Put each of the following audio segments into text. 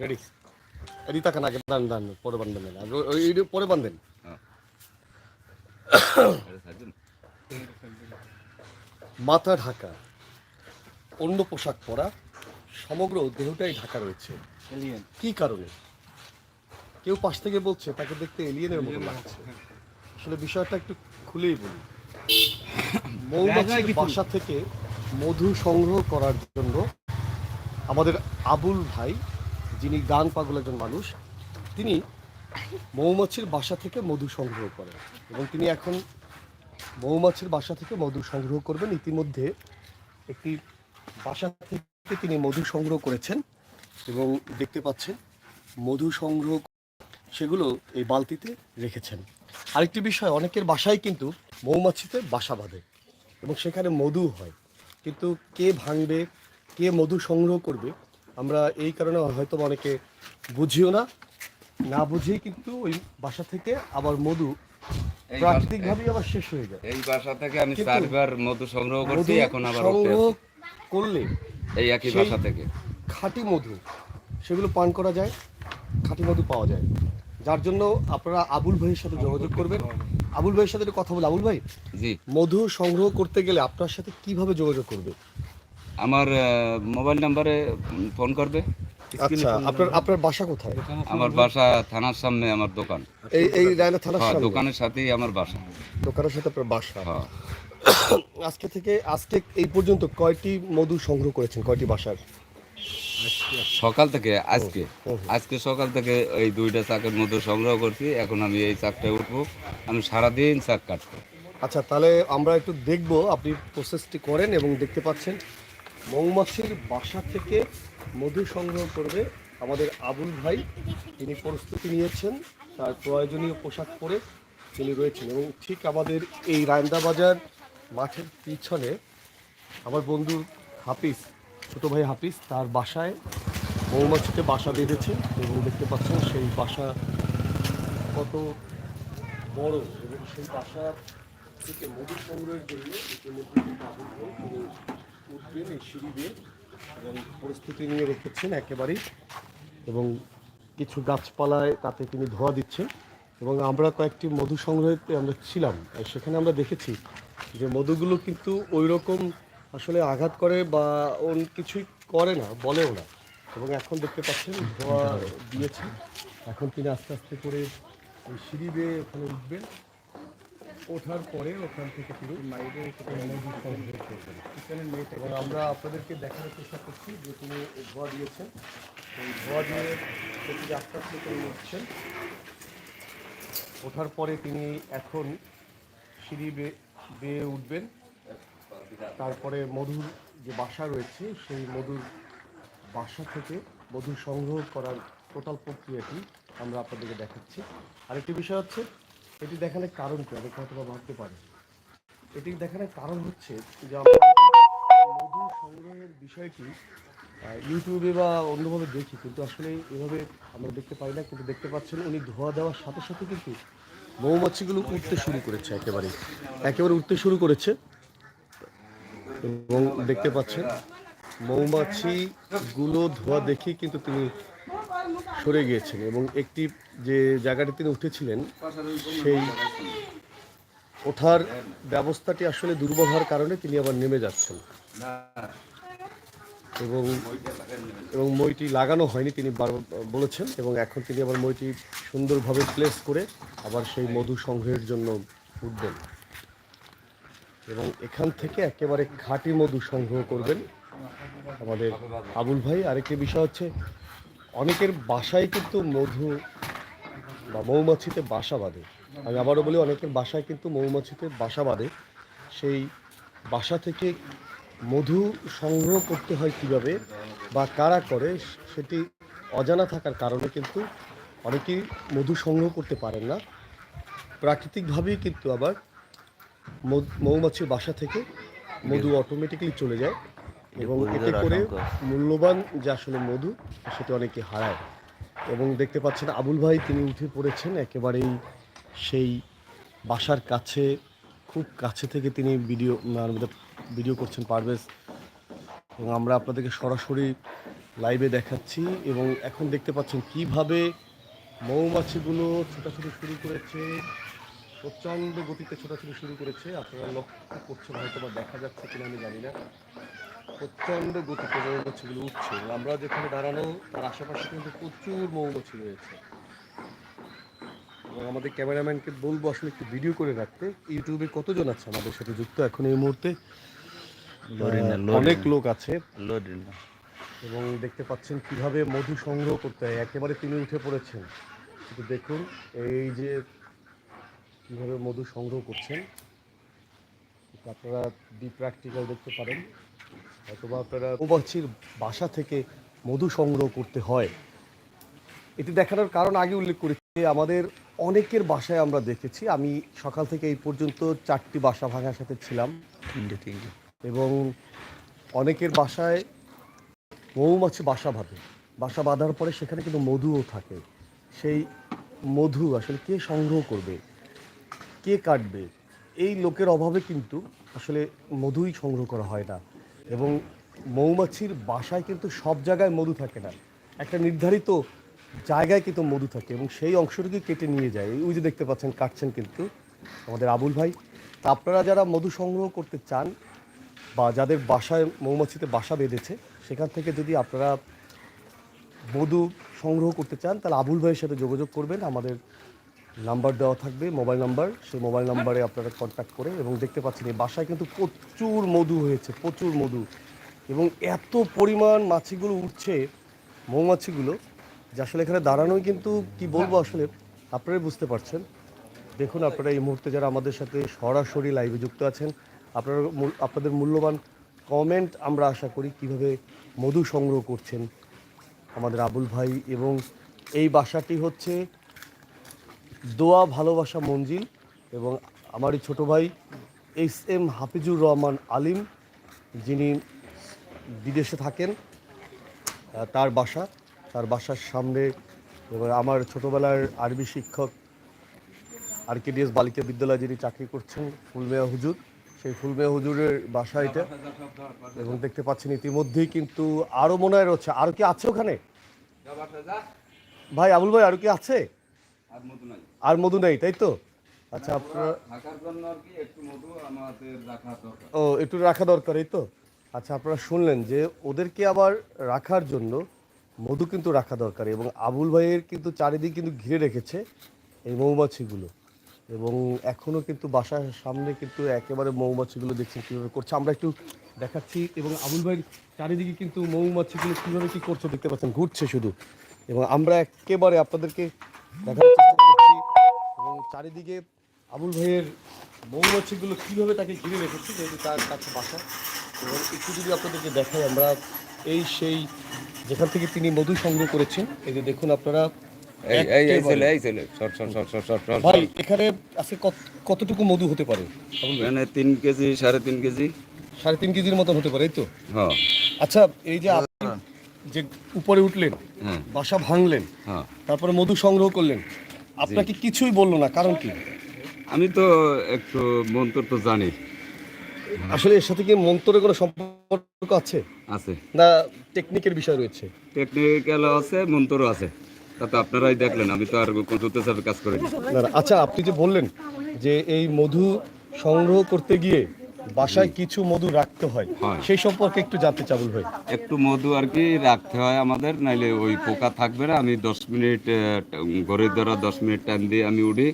Ready আগে দান দান পরে ওই- ওই পরে বান্ধেন মাথা ঢাকা অন্য পোশাক পরা সমগ্র দেহটাই ঢাকা রয়েছে। কি কারণে? কেউ পাশ থেকে বলছে তাকে দেখতে এলিয়েনের মতো লাগছে। আসলে বিষয়টা একটু খুলেই বলি। মৌমাছির বাসা থেকে মধু সংগ্রহ করার জন্য আমাদের আবুল ভাই যিনি গান পাগল একজন মানুষ, তিনি মৌমাছির বাসা থেকে মধু সংগ্রহ করেন এবং তিনি এখন মৌমাছির বাসা থেকে মধু সংগ্রহ করবেন। ইতিমধ্যে একটি বাসা থেকে তিনি মধু সংগ্রহ করেছেন এবং দেখতে পাচ্ছেন মধু সংগ্রহ সেগুলো এই বালতিতে রেখেছেন। আরেকটি বিষয়, অনেকের বাসায় কিন্তু মৌমাছিতে বাসা বাঁধে এবং সেখানে মধু হয়। কিন্তু কে ভাঙবে, কে মধু সংগ্রহ করবে আমরা এই কারণে হয়তো অনেকে বুঝিও না। না বুঝেই কিন্তু ওই বাসা থেকে আবার মধু প্রাকৃতিকভাবেই আবার শেষ হয়ে যায়। এই বাসা থেকে আমি চারবার মধু সংগ্রহ করছি এখন আবার সংগ্রহ করলে এই একই বাসা থেকে। খাঁটি মধু সেগুলো পান করা যায় খাঁটি মধু পাওয়া যায়। যার জন্য আপনারা আবুল ভাইয়ের সাথে যোগাযোগ করবেন। আবুল ভাইয়ের সাথে কথা বলে। আবুল ভাই জি। মধু সংগ্রহ করতে গেলে আপনার সাথে কীভাবে যোগাযোগ করবে? আমার মোবাইল নাম্বারে ফোন করবে। আচ্ছা আপনার আপনার বাসা কোথায়? আমার বাসা থানার সামনে আমার দোকান। এই এই রায়না থানার হ্যাঁ সামনে। দোকানের সাথেই আমার বাসা। দোকানের সাথে আপনার বাসা। হ্যাঁ। আজকে থেকে আজকে এই পর্যন্ত কয়টি মধু সংগ্রহ করেছেন? কয়টি বাসার? সকাল থেকে আজকে। আজকে সকাল থেকে এই দুইটা চাকের মধু সংগ্রহ করছি। এখন আমি এই চাকটায় উঠবো। আমি সারাদিন চাক কাটবো। আচ্ছা তাহলে আমরা একটু দেখব আপনি প্রসেসটি করেন এবং দেখতে পাচ্ছেন। মৌমাছির বাসা থেকে মধু সংগ্রহ করবে আমাদের আবুল ভাই। তিনি প্রস্তুতি নিয়েছেন, তার প্রয়োজনীয় পোশাক পরে তিনি রয়েছেন এবং ঠিক আমাদের এই রায়ন্দা বাজার মাঠের পিছনে আমার বন্ধু হাফিজ, ছোটো ভাই হাফিজ, তার বাসায় মৌমাছিতে বাসা বেঁধেছে। এবং দেখতে পাচ্ছেন সেই বাসা কত বড় এবং সেই বাসা থেকে মধু সংগ্রহের জন্য ইতিমধ্যে উঠবেন এই সিঁড়ি দিয়ে এবং প্রস্তুতি নিয়ে রেখেছেন একেবারেই। এবং কিছু গাছপালায় তাতে তিনি ধোয়া দিচ্ছেন। এবং আমরা কয়েকটি মধু সংগ্রহে আমরা ছিলাম। সেখানে আমরা দেখেছি যে মধুগুলো কিন্তু ওই রকম আসলে আঘাত করে বা অন্য কিছুই করে না, বলেও না। এবং এখন দেখতে পাচ্ছেন ধোয়া দিয়েছে। এখন তিনি আস্তে আস্তে করে ওই সিঁড়ি বেয়ে ওখানে উঠবেন। ওঠার পরে ওখান থেকে তিনি সংগ্রহ করবেন এবং আমরা আপনাদেরকে দেখানোর চেষ্টা করছি যে তিনি ধোয়া দিয়েছেন। এই ধোয়া দিয়ে সেটি আস্তে আস্তে করে উঠছেন ওঠার পরে তিনি এখন সিঁড়ি বে- বেয়ে উঠবেন। তারপরে মধুর যে বাসা রয়েছে সেই মধুর বাসা থেকে মধু সংগ্রহ করার টোটাল প্রক্রিয়াটি আমরা আপনাদেরকে দেখাচ্ছি। আরেকটি বিষয় হচ্ছে এটি দেখানোর কারণ কি? অনেকে হয়তো ভাবতে পারে। এটি দেখানোর কারণ হচ্ছে যে মধু সংগ্রহের বিষয়টি ইউটিউবে বা অন্যভাবে দেখি, কিন্তু আসলে এভাবে আমরা দেখতে পাই না, কিন্তু দেখতে পাচ্ছেন উনি ধোয়া দেওয়ার সাথে সাথে কিন্তু মৌমাছিগুলো উঠতে শুরু করেছে একেবারে। একেবারে উঠতে শুরু করেছে। এবং দেখতে পাচ্ছেন মৌমাছিগুলো ধোয়া দেখেই কিন্তু তিনি সরে গিয়েছেন এবং একটি যে জায়গাটি তিনি উঠেছিলেন, সেই ওঠার ব্যবস্থাটি আসলে দুর্বল হওয়ার কারণে তিনি আবার নেমে যাচ্ছেন। এবং এবং মইটি লাগানো হয়নি, তিনি বলেছেন, এবং এখন তিনি আবার মইটি সুন্দরভাবে প্লেস করে আবার সেই মধু সংগ্রহের জন্য উঠবেন। এবং এখান থেকে একেবারে খাঁটি মধু সংগ্রহ করবেন আমাদের আবুল ভাই। আরেকটি বিষয় হচ্ছে অনেকের বাসায় কিন্তু মধু বা মৌমাছিতে বাসা বাঁধে। আমি আবারও বলি, অনেকের বাসায় কিন্তু মৌমাছিতে বাসা বাঁধে। সেই বাসা থেকে মধু সংগ্রহ করতে হয় কীভাবে বা কারা করে, সেটি অজানা থাকার কারণে কিন্তু অনেকেই মধু সংগ্রহ করতে পারেন না। প্রাকৃতিকভাবেই কিন্তু আবার মৌমাছির বাসা থেকে মধু অটোমেটিক্যালি চলে যায়। এবং এতে করে মূল্যবান যে আসলে মধু সেটি অনেকে হারায়। এবং দেখতে পাচ্ছেন আবুল ভাই তিনি উঠে পড়েছেন একেবারেই সেই বাসার কাছে খুব কাছে থেকে তিনি ভিডিও ভিডিও করছেন পারভেজ। এবং আমরা আপনাদেরকে সরাসরি লাইভে দেখাচ্ছি এবং এখন দেখতে পাচ্ছেন কীভাবে মৌমাছিগুলো ছোটাছুটি শুরু করেছে প্রচণ্ড গতিতে ছোটাছুটি শুরু করেছে। আপনারা লক্ষ্য করছেন হয়তো বা দেখা যাচ্ছে কিনা আমি জানি না। প্রচণ্ড গতিতে মৌমাছিগুলো উঠছে আমরা যেখানে দাঁড়ানো তার আশেপাশে কিন্তু প্রচুর মৌমাছি রয়েছে। এবং আমাদের ক্যামেরাম্যানকে বলব আসলে একটু ভিডিও করে রাখতে ইউটিউবে কতজন আছে আমাদের সাথে যুক্ত এখন এই মুহূর্তে? অনেক লোক আছে। এবং দেখতে পাচ্ছেন কীভাবে মধু সংগ্রহ করতে হয় একেবারে তিনি উঠে পড়েছেন। কিন্তু দেখুন এই যে কীভাবে মধু সংগ্রহ করছেন আপনারা বি প্র্যাকটিক্যাল দেখতে পারেন। অথবা আপনারা মৌমাছির বাসা থেকে মধু সংগ্রহ করতে হয়। এটি দেখানোর কারণ আগে উল্লেখ করেছি আমাদের অনেকের বাসায় আমরা দেখেছি। আমি সকাল থেকে এই পর্যন্ত চারটি বাসা ভাঙার সাথে ছিলাম। এবং অনেকের বাসায় মৌমাছি বাসা বাঁধে। বাসা বাঁধার পরে সেখানে কিন্তু মধুও থাকে। সেই মধু আসলে কে সংগ্রহ করবে? কে কাটবে? এই লোকের অভাবে কিন্তু আসলে মধুই সংগ্রহ করা হয় না। এবং মৌমাছির বাসায় কিন্তু সব জায়গায় মধু থাকে না। একটা নির্ধারিত জায়গায় কিন্তু মধু থাকে এবং সেই অংশটুকু কেটে নিয়ে যায়। ওই যে দেখতে পাচ্ছেন, কাটছেন কিন্তু আমাদের আবুল ভাই। তা আপনারা যারা মধু সংগ্রহ করতে চান বা যাদের বাসায় মৌমাছিতে বাসা বেঁধেছে, সেখান থেকে যদি আপনারা মধু সংগ্রহ করতে চান, তাহলে আবুল ভাইয়ের সাথে যোগাযোগ করবেন। আমাদের নাম্বার দেওয়া থাকবে, মোবাইল নাম্বার। সেই মোবাইল নাম্বারে আপনারা কন্ট্যাক্ট করে এবং দেখতে পাচ্ছেন এই বাসায় কিন্তু প্রচুর মধু হয়েছে, প্রচুর মধু। এবং এত পরিমাণ মাছিগুলো উঠছে, মৌমাছিগুলো, যে আসলে এখানে দাঁড়ানোই কিন্তু কি বলব আসলে, আপনারাই বুঝতে পারছেন। দেখুন আপনারা এই মুহূর্তে যারা আমাদের সাথে সরাসরি লাইভে যুক্ত আছেন, আপনারা আপনাদের মূল্যবান কমেন্ট আমরা আশা করি কীভাবে মধু সংগ্রহ করছেন আমাদের আবুল ভাই। এবং এই বাসাটি হচ্ছে দোয়া ভালোবাসা মঞ্জিল এবং আমারই ছোট ভাই এস এম হাফিজুর রহমান আলিম যিনি বিদেশে থাকেন তার বাসা তার বাসার সামনে এবং আমার ছোটোবেলার আরবি শিক্ষক আর আরকেডিএস বালিকা বিদ্যালয়ে যিনি চাকরি করছেন ফুলমিয়া হুজুর। সেই ফুলমিয়া হুজুরের বাসা এটা এবং দেখতে পাচ্ছেন ইতিমধ্যেই কিন্তু আরও মনে হয় রয়েছে। আরও কি আছে ওখানে? ভাই আবুল ভাই আরও কি আছে? আর মধু নাই। আর মধু নেই তাই তো? আচ্ছা আপনার ও একটু রাখা দরকার এই তো? আচ্ছা আপনারা শুনলেন যে ওদেরকে আবার রাখার জন্য মধু কিন্তু রাখা দরকার এবং আবুল ভাইয়ের কিন্তু চারিদিক কিন্তু ঘিরে রেখেছে এই মৌমাছিগুলো এবং এখনও কিন্তু বাসার সামনে কিন্তু একেবারে মৌমাছিগুলো দেখছেন কীভাবে করছে। আমরা একটু দেখাচ্ছি এবং আবুল ভাইয়ের চারিদিকে কিন্তু মৌমাছিগুলো কীভাবে কী করছে দেখতে পাচ্ছেন ঘুরছে শুধু। এবং আমরা একেবারে আপনাদেরকে এবং চারিদিকে আবুল ভাইয়ের মৌমাছিগুলো কীভাবে তাকে ঘিরে রেখেছে যেহেতু তার কাছে বাসা। এবং একটু যদি আপনাদেরকে দেখাই আমরা এই সেই যেখান থেকে তিনি মধু সংগ্রহ করেছেন এই যে দেখুন আপনারা ভাই এখানে আজকে কতটুকু মধু হতে পারে? এখানে তিন কেজি সাড়ে তিন কেজি। সাড়ে তিন কেজির মতন হতে পারে এই তো? হ্যাঁ আচ্ছা এই যে আপনি যে উপরে উঠলেন হ্যাঁ। বাসা ভাঙলেন হ্যাঁ। তারপরে মধু সংগ্রহ করলেন আপনাকে কিছুই বলল না কারণ কি? আমি তো একটু মন্তর তো জানি। আসলে এর সাথে কি মন্ত্রের কোনো সম্পর্ক আছে? আছে। না টেকনিকের বিষয় রয়েছে? টেকনিক্যাল আছে মন্তরও আছে। তা তো আপনারাই দেখলেন আমি তো আর কম্পিউটার সাথে কাজ করিনি। আচ্ছা আপনি যে বললেন যে এই মধু সংগ্রহ করতে গিয়ে বাসায় কিছু মধু রাখতে হয়। সেই সম্পর্কে একটু জানতে চাবুল ভাই। একটু মধু আর কি রাখতে হয় আমাদের নাইলে ওই পোকা থাকবে না। আমি দশ মিনিট ঘরের দ্বারা দশ মিনিট টাইম দিয়ে আমি উঠি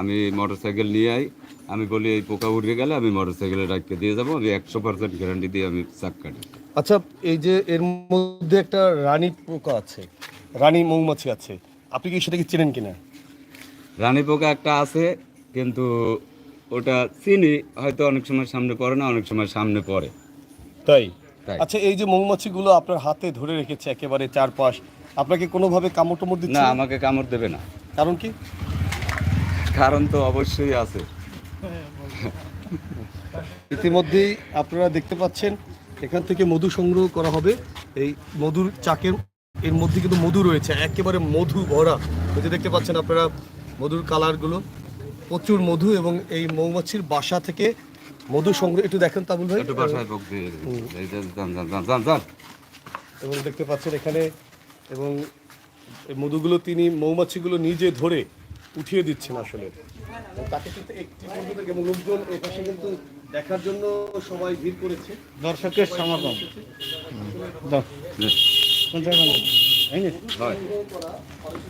আমি মোটর সাইকেল নিয়ে আই। আমি বলি এই পোকা উঠে গেলে আমি মোটর সাইকেলে রাখতে দিয়ে যাব আমি একশো পার্সেন্ট গ্যারান্টি দিয়ে আমি চাক কাটি। আচ্ছা এই যে এর মধ্যে একটা রানী পোকা আছে রানী মৌমাছি আছে আপনি কি সেটাকে চেনেন কিনা? রানী পোকা একটা আছে কিন্তু ওটা চিনি হয়তো অনেক সময় সামনে পড়ে না অনেক সময় সামনে পড়ে। তাই। আচ্ছা এই যে মৌমাছিগুলো আপনার হাতে ধরে রেখেছে একেবারে চারপাশ আপনাকে কোনোভাবে কামড় টামড় দিচ্ছে? না? আমাকে কামড় দেবে না। কারণ কি? কারণ তো অবশ্যই আছে। ইতিমধ্যেই আপনারা দেখতে পাচ্ছেন এখান থেকে মধু সংগ্রহ করা হবে। এই মধুর চাকের এর মধ্যে কিন্তু মধু রয়েছে একেবারে মধু ভরা। যে দেখতে পাচ্ছেন আপনারা মধুর কালারগুলো প্রচুর মধু এবং এই মৌমাছির বাসা থেকে মধু সংগ্রহ একটু দেখেন তাবুল ভাই। একটু বাসায় পোক দিয়ে এই যে যান যান যান যান যান। এবং দেখতে পাচ্ছেন এখানে এবং এই মধুগুলো তিনি মৌমাছিগুলো নিজে ধরে উঠিয়ে দিচ্ছেন আসলে। এবং তাকে কিন্তু একটি মধু এবং লোকজন পাশে কিন্তু দেখার জন্য সবাই ভিড় করেছে। দর্শকের সমাগম।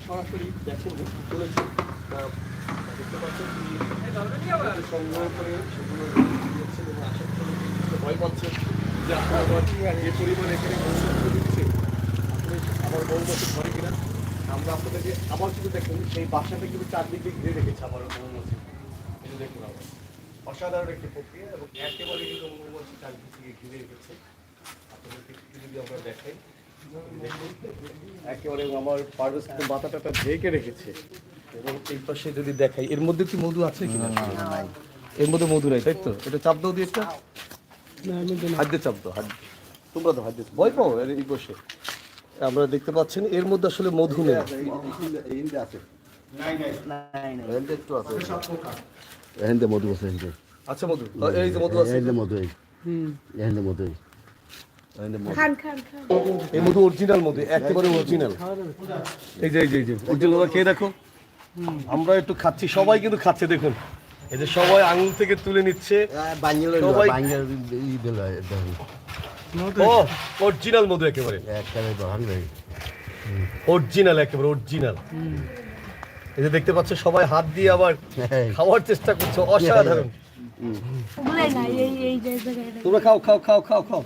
সরাসরি দেখেন সংগ্রহ করে সেগুলো দিচ্ছেন এবং ভয় পাচ্ছেন যে আপনার আবার যে পরিমাণ এখানে মৌসুম দিচ্ছে আসলে আমার মৌমাছি ঘরে কিনা আমরা আপনাদেরকে আবার কিন্তু দেখুন সেই বাসাটা কিন্তু চারদিকে ঘিরে রেখেছে আমার মৌমাছি এটা দেখুন আবার অসাধারণ একটি প্রক্রিয়া এবং একেবারে কিন্তু মৌমাছি চারদিকে ঘিরে রেখেছে আপনাদেরকে যদি আমরা দেখাই একেবারে আমার পারভেজ কিন্তু মাথা টাটা ঢেকে রেখেছে। এই পাশে যদি দেখাই এর মধ্যে কি মধু আছে কি এর মধ্যে মধু নাই তাই তো? এটা চাপ দাও দিয়ে একটা হাত দিয়ে চাপ দাও হাত তোমরা তো হাত দিয়ে ভয় পাও এই বসে আমরা দেখতে পাচ্ছেন এর মধ্যে আসলে মধু নেই। মধু আছে আচ্ছা মধু। এই যে মধু আছে। মধু এই। মধু এই। মধু। খান খান খান। এই মধু অরিজিনাল মধু একেবারে অরিজিনাল এই যে এই যে অরিজিনাল কে দেখো। আমরা একটু খাচ্ছি সবাই কিন্তু খাচ্ছে দেখুন। এই যে সবাই আঙুল থেকে তুলে নিচ্ছে। সবাই- ও অরিজিনাল মধু একেবারে। অরিজিনাল একেবারে অরিজিনাল এই যে দেখতে পাচ্ছ সবাই হাত দিয়ে আবার খাওয়ার চেষ্টা করছে অসাধারণ। ওগুলাই না এই এই যে জায়গাটা তোমরা খাও খাও খাও খাও খাও।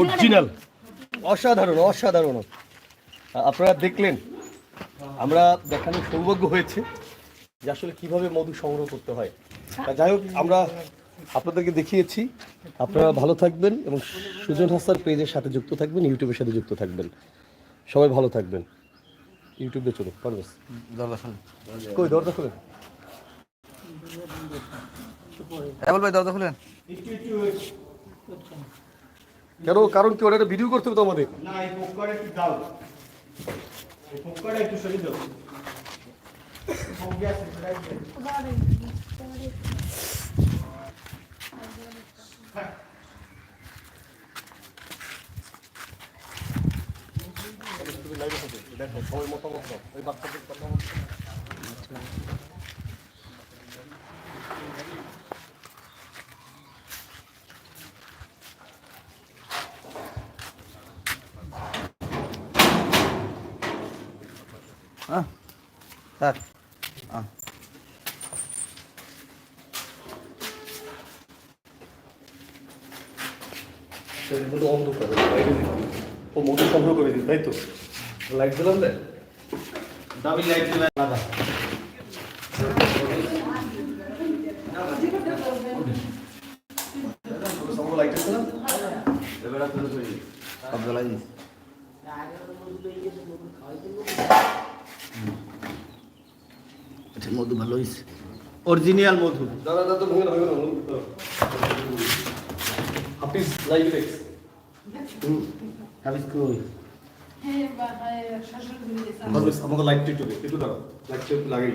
অরিজিনাল অসাধারণ অসাধারণ। আপনারা দেখলেন আমরা দেখানোর সৌভাগ্য হয়েছে যে আসলে কীভাবে মধু সংগ্রহ করতে হয়। তা যাই হোক আমরা আপনাদেরকে দেখিয়েছি। আপনারা ভালো থাকবেন এবং সুজন হাসান পেজের সাথে যুক্ত থাকবেন ইউটিউবের সাথে যুক্ত থাকবেন। সবাই ভালো থাকবেন। ইউটিউবে চলো পারবেন? কই দরজা খুলেন? বল ভাই দরজা খুলেন। কেন কারণ কি ওরা একটা ভিডিও করতে হবে তো আমাদের? দেখো সবাই মতামত দাও ওই বাচ্চাদের কথা হ্যাঁ থাক সেই মধ্যে অন্ধকার ও মধু সংগ্রহ করে দিই তাই তো? লাইট দিলাম দেয় দামি লাইট লাগা লাইট দিলাম সব জ্বালাই দিস এটা মধু ভালো হয়েছে। অরিজিনাল মধু। দাদা না হাফিজ লাইভ কই? আমাকে একটু দে একটু লাগাই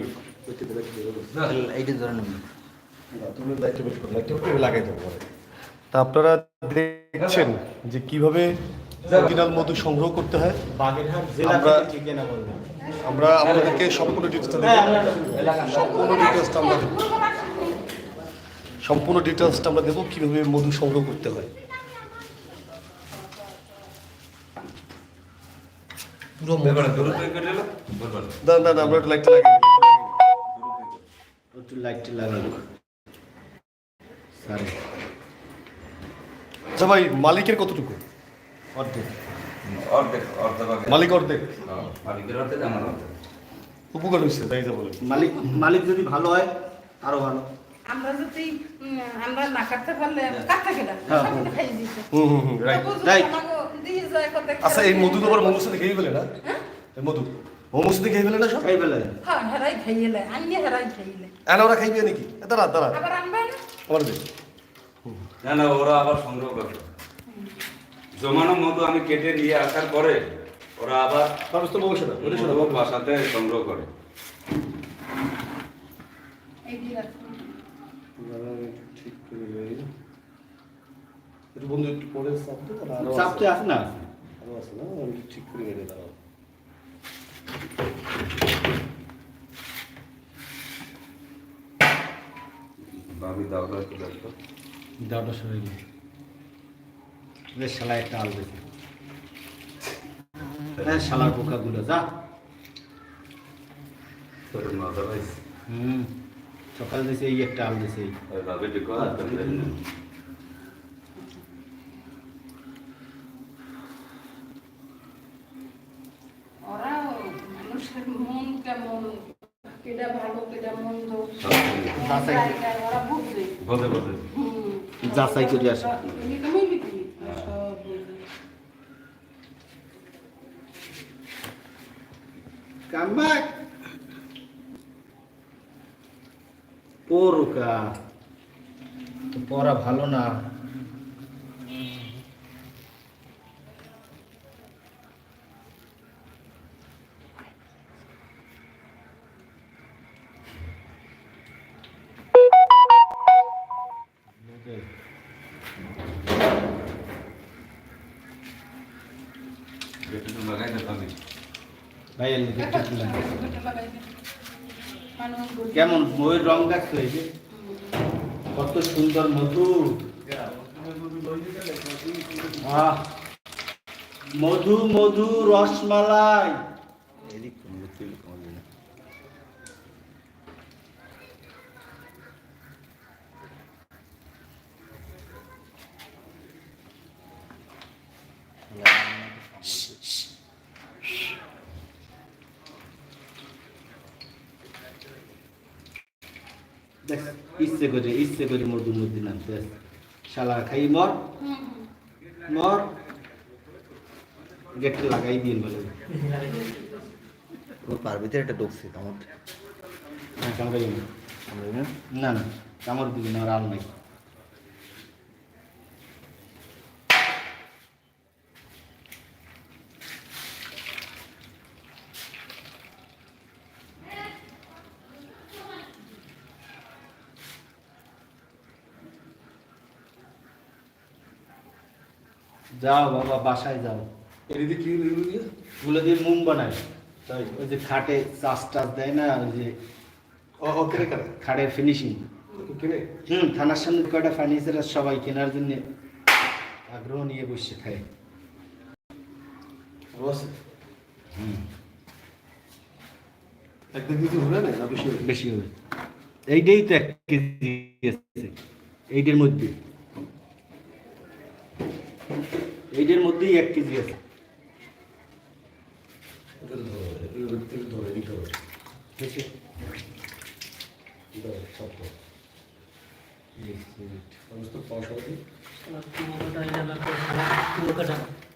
এইটা ধরে নেব তুমি লাইটটা বের করো। লাইটটা একটু লাগাই দাও পরে। তা আপনারা দেখছেন যে কীভাবে অরিজিনাল মধু সংগ্রহ করতে হয়? বাগেরহাট জেলা আমরা- থেকে ঠিকানা বলবেন আমরা আপনাদেরকে সম্পূর্ণ ডিটেলসটা দেবো। সম্পূর্ণ ডিটেলসটা আমরা দেবো। সম্পূর্ণ ডিটেলসটা আমরা দেবো কীভাবে মধু সংগ্রহ করতে হয়। পুরো না না না আমরা লাইটটা লাগাই একটু লাইট লাগাবো আচ্ছা ভাই মালিকের কতটুকু? অর্ধেক। অর্ধেক অর্ধেক। মালিক অর্ধেক? মালিকের অর্ধেক আমার অর্ধেক। উপকার হয়েছে তাই যা বলে। মালিক মালিক যদি ভালো হয় আরও ভালো। আমরা যদি আমরা না কাটতে পারলে কাটতে গেলে হ্যাঁ, হুম। হুম হুম রাইট। যায় কত আচ্ছা এই মধু তো আবার মোমোর খেয়ে ফেলে না? এই মধু মোমোর খেয়ে ফেলে না সব? খাই ফেলে। হ্যাঁ হেরাই খাইলে আইনে হেরাই খাইলে এনা ওরা খাইবে নাকি? দাঁড়া দাঁড়া। আবার আনবে না? না না ওরা আবার সংগ্রহ করে জমানো মতো আমি কেটে নিয়ে আসার পরে ওরা আবার তারপর তো বসে না ওটা শোনা মধু বাসাতে সংগ্রহ করে। বন্ধু একটু পরে আরও না? আছে না? আমি ঠিক করে এনে দাঁড়াও ভাবি দাওটা একটু দেখো। দাওটা সরে গেছে বেশ শালা একটা আল হ্যাঁ শালার পোকাগুলো যা। হুম সকাল দিয়েছে এই একটা আল দিয়েছে এই ওই ভাবি দেখো আর ওরা মানুষের মন কেমন কেডা ভালো কেডা মন্দ যাচাই করে। ওরা বুঝবে বোঝে বোঝে হুম যাচাই করে আসে এরকমই বিক্রি সব বুঝবে কাম ব্যাক পড়ুকা পড়া ভালো না। বইয়ের রং এই কত সুন্দর মধু মধু মধু রসমালাই দেখ ইচ্ছে করে ইচ্ছে করে মধু মধু নামতে। শালা খাই মর। মর। গেটটা লাগাই দিন বলে। পার ভিতরে একটা ঢুকছে কামড়। হ্যাঁ না কামড় না না না কামড় দিবি না আর আল নাই। যাও বাবা বাসায় যাও। এদিকে কি গুলো দিয়ে মোম বানায়। তাই ওই যে খাটে চাষ টাচ দেয় না ওই যে খাটের ফিনিশিং হুম থানার সামনে কয়টা ফার্নিচার সবাই কেনার জন্য আগ্রহ নিয়ে বসে হুম। একদিন কিছু হবে না না বেশি হবে? বেশি হবে। এইটাই তো এক কেজি এইটার মধ্যে। এইটার মধ্যেই এক কেজি আছে।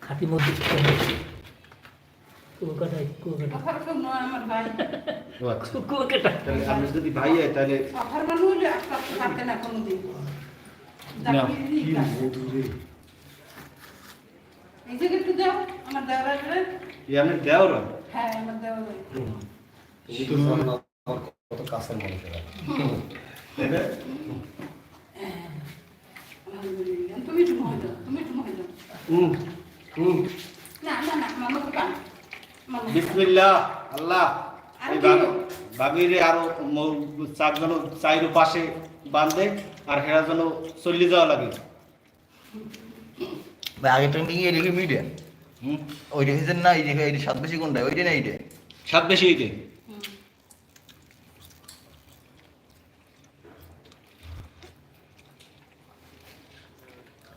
খাতি মধ্যে কুয়াকাটাই কুয়াকাটা যদি ভাই হয় তাহলে অফার মানুষ এই যে একটু দাও আমার দেওয়ার আসবে এই আপনি দেওয়ার হ্যাঁ আমার দেওয়ার তুমি তো জানো না আমার কত কাছের মানুষ এরা। তাই না? আলহামদুলিল্লাহ তুমি একটু মহে দাও তুমি একটু মহে দাও হুম হুম। না না না মামা তো কান বিসমিল্লাহ আল্লাহ। বাগিরে আরও চাক যেন চাইরো পাশে বাঁধে আর হেরা যেন চল্লি যাওয়া লাগে। আগে ট্রেন্ডিং এ রেখে মিডিয়া হুম। ওই রেখেছেন না এই রেখে এই সাত বেশি কোনটা ওইটা না এইটা সাত বেশি এইটে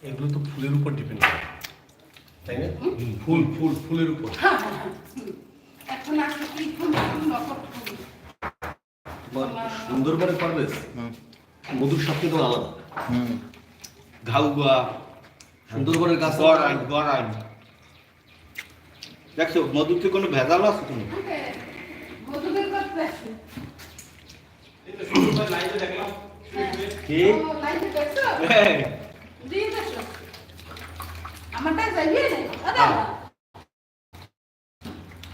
এগুলো তো ফুলের উপর ডিপেন্ড করে। তাই না? ফুল ফুল ফুলের উপর। এখন আসলে কি ফুল ফুল নকট ফুল? তোমার মধুর স্বাদ কিন্তু আলাদা। হুম। ঘাউগুয়া সুন্দরবনের গাছ গড়াই গড়াই দেখছ মধুতে কোনো ভেজাল আছে তুমি বধুদের করতে আসছে কি? ও লাইনে দেখছ? হ্যাঁ।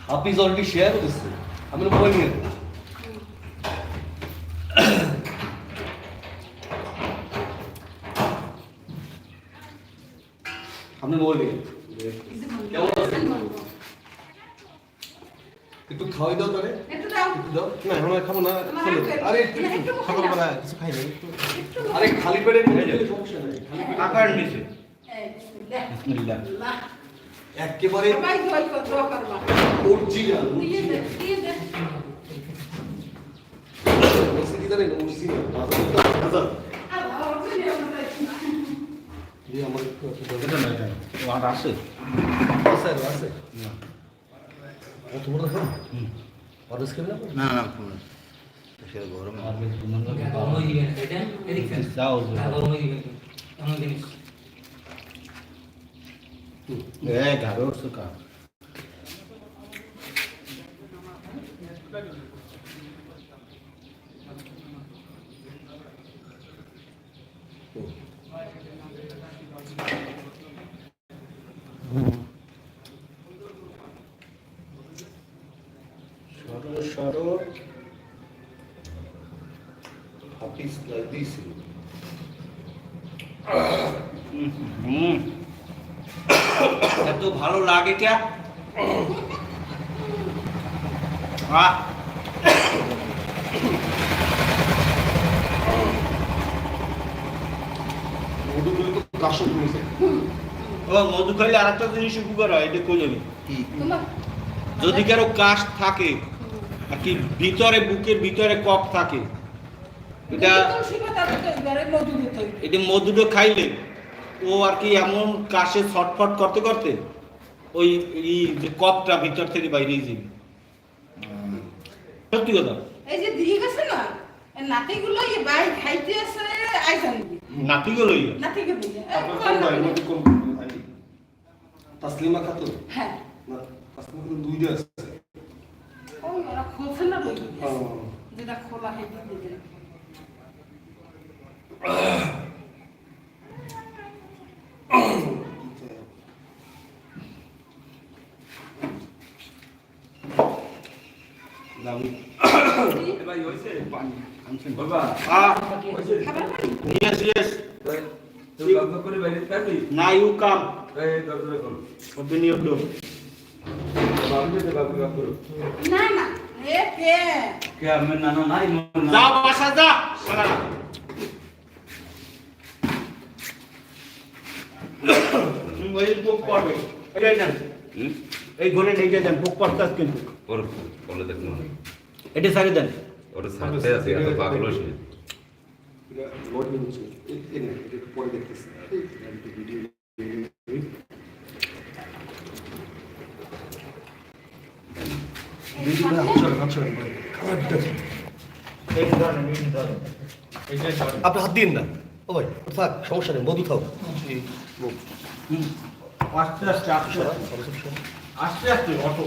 হাফিজ অলরেডি শেয়ার করতেছে আমি মোবাইল নিয়ে যে কেমন আছেন একটু খাওয়াই দাও তাহলে। একটু দাও। না আর খাব না আমার আরে একটু সকালবেলা কিছু খাই না আরে খালি পেটে নিয়ে গেলে সমস্যা নেই। আকার নিচে। বিসমিল্লাহ। একেবারে। অরিজিনাল। দিয়ে দে, দিয়ে দে। কি জানেন অরিজিনাল আচ্ছা আল্লাহ, ওর জন্য আমরা পাইছি না। দিয়ে আমার একটু একটু দাও। এটা না এটা ওয়াট আছে আছে আর আছে কত বড় দেখো অরেঞ্জ খাবে না না না সেটা গরম গরম হয়ে দিবেন এটা এদিক থেকে। যাও হ্যাঁ, গরম হয়ে দিবেন এমন জিনিস এ গাড়ো সুকা সরো সরো হাফিজ লাইদিস হুম এত ভালো লাগে কে আহ ও মধু খাইলে আরেকটা জিনিস উপকার হয় এটা কই তোমার যদি কারও কাশ থাকে আর কি ভিতরে বুকের ভিতরে কফ থাকে এটা। এটা মধুটা খাইলে ও আর কি এমন কাশে ছটফট করতে করতে ওই এই যে কফটা ভিতর থেকে বাইরে যাবে। সত্যি কথা। এই যে দিয়ে গেছে না নাতিগুলো এই বাই খাইতে আছে আইসা নিবি। নাতিগুলো নাতিগুলো তাসলিমা খাতুন? হ্যাঁ। না তাসলিমা খাতুন দুইটা আছে। ওই ওরা খোলছে না বই যেটা খোলা খাবার পানি? ইয়েস এই ঘরে নিয়ে দেন বুক করতে কিন্তু। ওর বলে দেখুন। এটা সারি দেন। ওটা সাথে আছে এত পাগল এই এটা পরে দেখতেছি। ভিডিও ভিডিও আপনি হাত দিন না। ও ভাই থাক সমস্যা নেই মধু থাক আস্তে আস্তে আস্তে। আস্তে আস্তে অটো।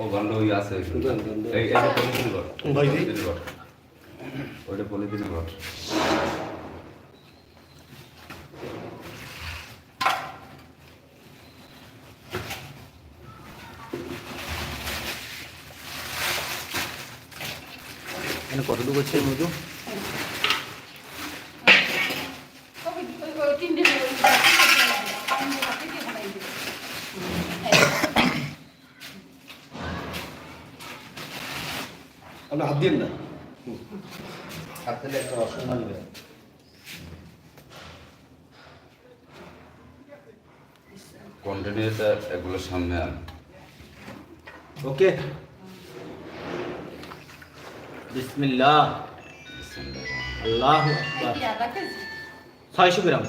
ও গন্ড ওই আছে। এই এটা পলিথিন ঘর। পলিথিন ঘর। ওইটা পলিথিন ঘর। কতটুকু হচ্ছে মধু ওই ওই ওই তিনটে ওই তিনটে বাটি দিয়ে ফেলাই দিবে আপনি হাত দিন না হাত দিলে একটা অসম্মান হবে কন্টিনিউটা এগুলো সামনে আন ওকে বিসমিল্লাহ আল্লাহ আদা কেজি ছয়শো গ্রাম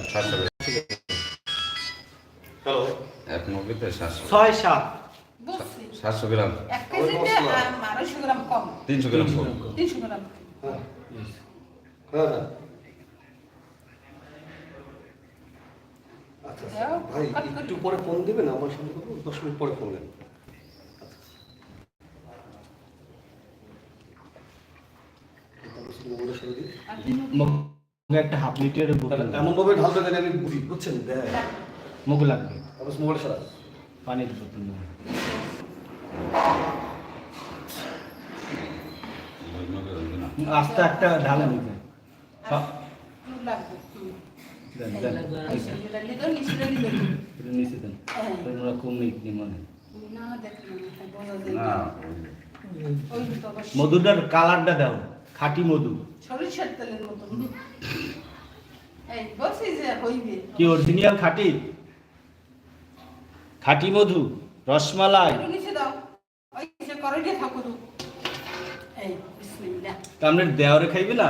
হ্যালো এক মুরগিতে সাতশো ছয় সাত সাতশো গ্রাম গ্রাম তিনশো গ্রাম তিনশো গ্রাম হ্যাঁ হ্যাঁ আচ্ছা আচ্ছা। ভাই একটু পরে ফোন দিবেন আমার বলব? দশ মিনিট পরে ফোন দেন। আচ্ছা। একটা হাফ লিটারের বোতল। এমন ভাবে ঢালবে জানি আমি বুঝি বুঝছেন? দেখ মুখ লাগবে। তারপর মোবাইল সারা পানির বোতল আস্তে একটা ঢালে নিতে। লাগবে। মধুটার কালারটা দাও খাঁটি মধু। সরিষার তেলের কি অরিজিনাল খাঁটি? খাঁটি মধু রসমালাই। তো। আপনার দেওয়ারে খাইবে না?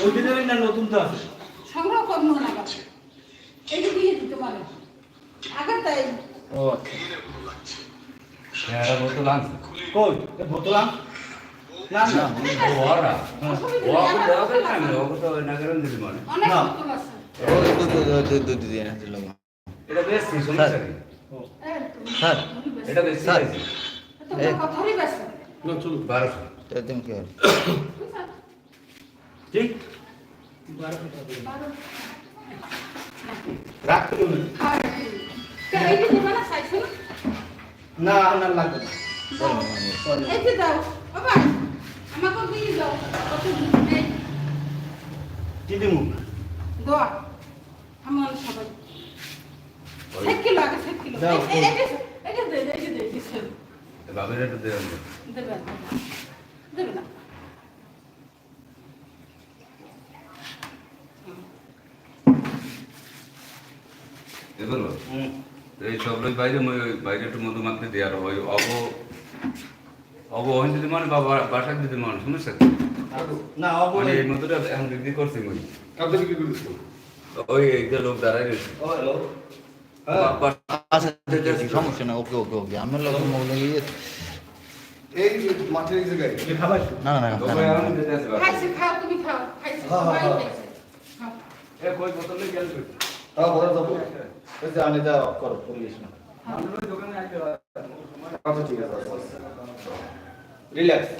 ওই না নতুন তো আছে? সংগ্রহ করব না এই যে দিয়ে দিতে পারে। আগে তাই। ও আচ্ছা। বোতল আনছে কই? বোতল আন। না না। ওরা ওরা নেই, দেওয়া আমার যায় না। ওকে তো না দিদি মানে অনেক না। এটা বেশি তো, স্যার। বেশি। এটা বেশি টাকা ধরি না একদম কি হবে? ঠিক? দিবা না চাইছো না? না না লাগবে কি দিমু? দোয়া। আমার সবাই এক কিলো আগে এক কিলো। দাও, এই- এই- এই যে- এই যে দে এই যে দে দিছে বাবের একটু দেওয়া দেবে না দেবে না এবার এই সব লোক বাইরে মই বাইরে একটু মধু মাখতে দিয়ে আর ওই অব অব ওখান যদি মানে বাবা বাসায় যদি মানে কি? না মানে অবশ্যই এই মধুটা এখন বিক্রি করছি মই। কাপড় বিক্রি করে ওই এইটা লোক দাঁড়াই রয়েছে। ও হ্যালো। বা- বা- আচ্ছা ঠিক আছে, সমস্যা না ওকে ওকে ওকে। আমার লোক মনে এই মাঠের এই জায়গায়? খাবার না না না খাও তুমি খাও খাইছে। হ্যাঁ, হ্যাঁ, হ্যাঁ। এ কই বোতল গেল হ্যাঁ বড় যাব ওই যে আনে যা করো পরিবেশ না। আচ্ছা ঠিক আছে। রিল্যাক্স।